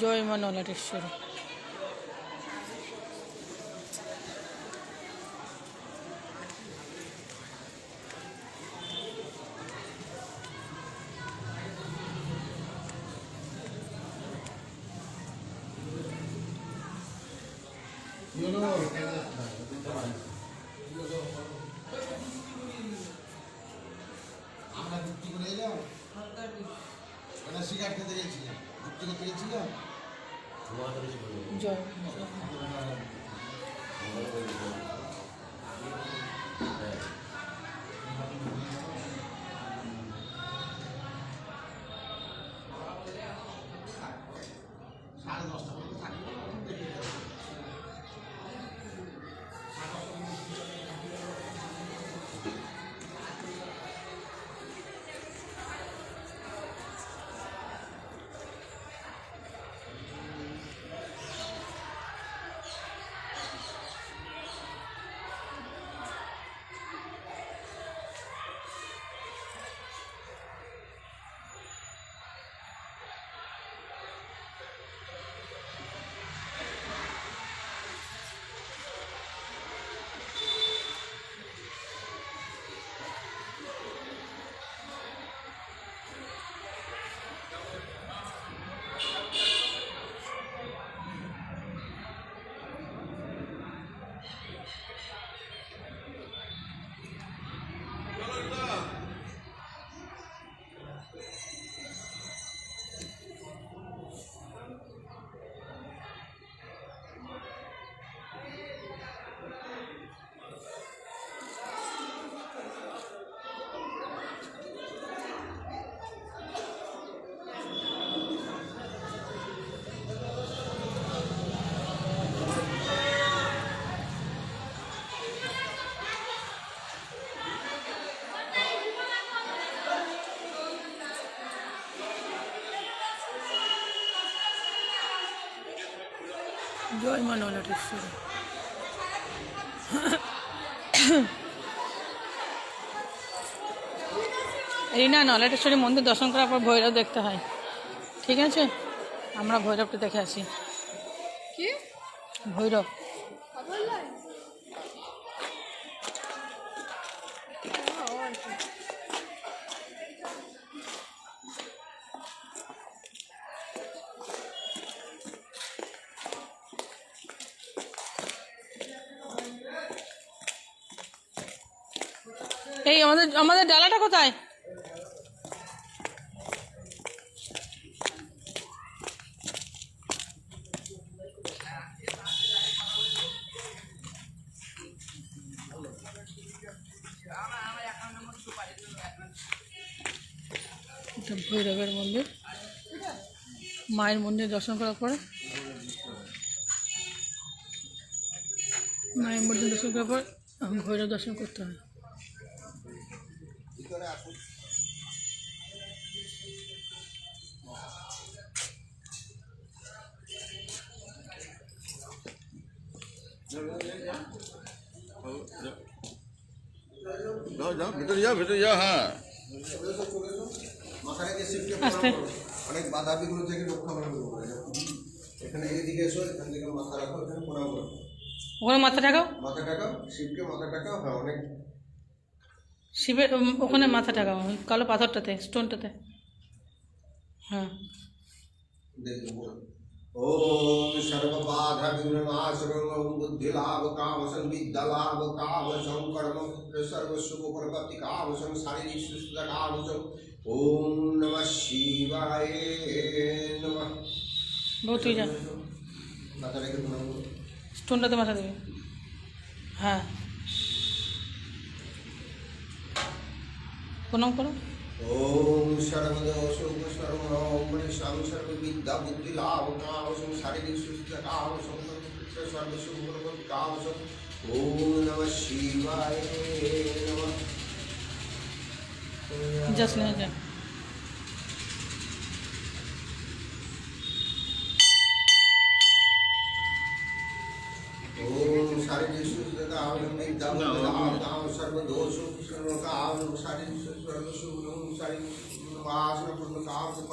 জয় মা নলাটেশ্বরী আমরা করে এলাম। ওটা শিকার খেতে গেছিলাম। যুক্তি করতে গেছিলাম। জয় জয় মা নলাটেশ্বরী এই না নলাটেশ্বরী মন্দির দর্শন করার পর ভৈরব দেখতে হয়। ঠিক আছে? আমরা ভৈরবটা দেখে আসি। কি? ভৈরব। খবর এই, আমাদের আমাদের ডালাটা কোথায়? ভৈরবের মন্দির। মায়ের মন্দির দর্শন করার পরে। মায়ের মন্দির দর্শন করার পর ভৈরব দর্শন করতে হয়। ভিতরে আসুন যাও যাও ভিতরে যাও ভিতরে যাও হ্যাঁ মাথাটাকে শিফটে আস্তে। অনেক বাধা বিঘ্ন থেকে রক্ষা করা হবে এখানে এদিকে এসো এখান থেকে মাথা রাখো এখানে প্রণাম করো ওখানে মাথা টাকাও মাথা টাকাও শিবকে মাথা টাকাও হ্যাঁ অনেক শিবের ওখানে মাথা টাকাও ওই কালো পাথরটাতে স্টোনটাতে। হ্যাঁ। ওম সর্ববাধা বিঘ্ননাশনং শারীরিক সুস্থ কাম সং ওম নমঃ শিবায় নমঃ। বউ তুই যা। মাথা রেখে প্রণাম স্টোনটাতে মাথা দেবে। হ্যাঁ। প্রণাম করো ওম সর্বদোষ সর্বম শাম সর্ববিদ্যা বুদ্ধি লাভ কাম সং শারীরিক সুস্থ কাম সং সর্ব শুভ প্রগতি কাম সং ওম নমঃ শিবায় নমঃ যাস না যা ओम शारीरिक सुस्थता आवलं विद्या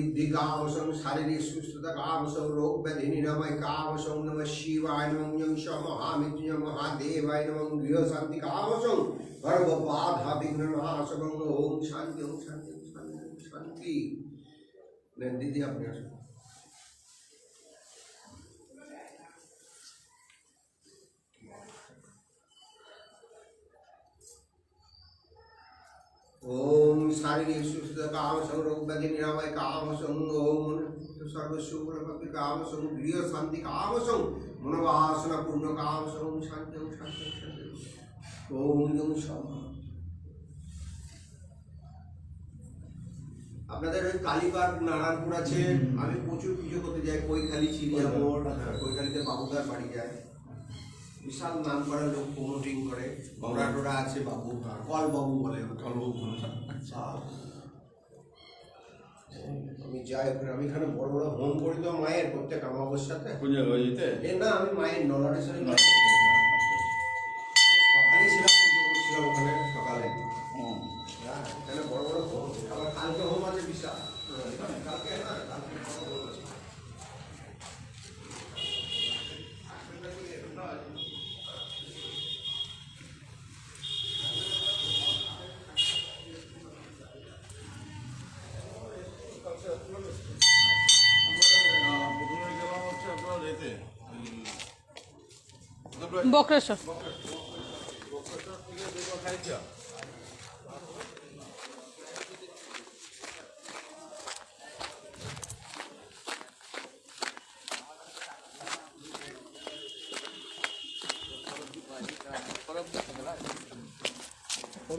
विद्धि कामसं शारीरिक सुस्थता कामसं रोग व्याधि निरामय कामसं नमः शिवाय नमः यं श महामृत्युंजय महादेवाय नमः गृह शांति कामसं गर्भ बाधा विघ्न नाशकं ओम शांति ओम शांति ओम शांति। ओम शांति मैं दीदी अपने आप ওম শারীরিক সুস্থতা কামসং রোগব্যাধি নিরাময় কামসং ওম সর্বস্বপরপতি কামসং গৃহ শান্তি কামসং মনোবাসনা পূর্ণ কামসং শান্তি শান্তি শান্তি ওম ইদম সম আপনাদের ওই কালীবাগ নারায়ণপুর আছে আমি প্রচুর পুজো করতে যাই কৈখালি চিড়িয়া মোড় কৈখালিতে বাবুদার বাড়ি যায় বিশাল নাম করা লোক প্রমোটিং করে। টোরা আছে বাবু কল বাবু বলে কল বাবু আমি যাই ওখানে আমি এখানে বড় বড় হোম করি তো মায়ের প্রত্যেক অমাবস্যাতে। জায়গায় যেতে? এ না আমি মায়ের নলাটেশ্বরে সকালে ছিলাম পুজো করছিলাম ওখানে সকালে। হুম। হ্যাঁ, এখানে বড় বড় হোম আবার কালকে হোম আছে বিশাল। কালকে না কালকে বড় হোম আছে আহ, প্রথমে গেলাম হচ্ছে আপনার এতে ওই বক্রেশ্বর। বক্রেশ্বর থেকে দেখব খাইছা ফোর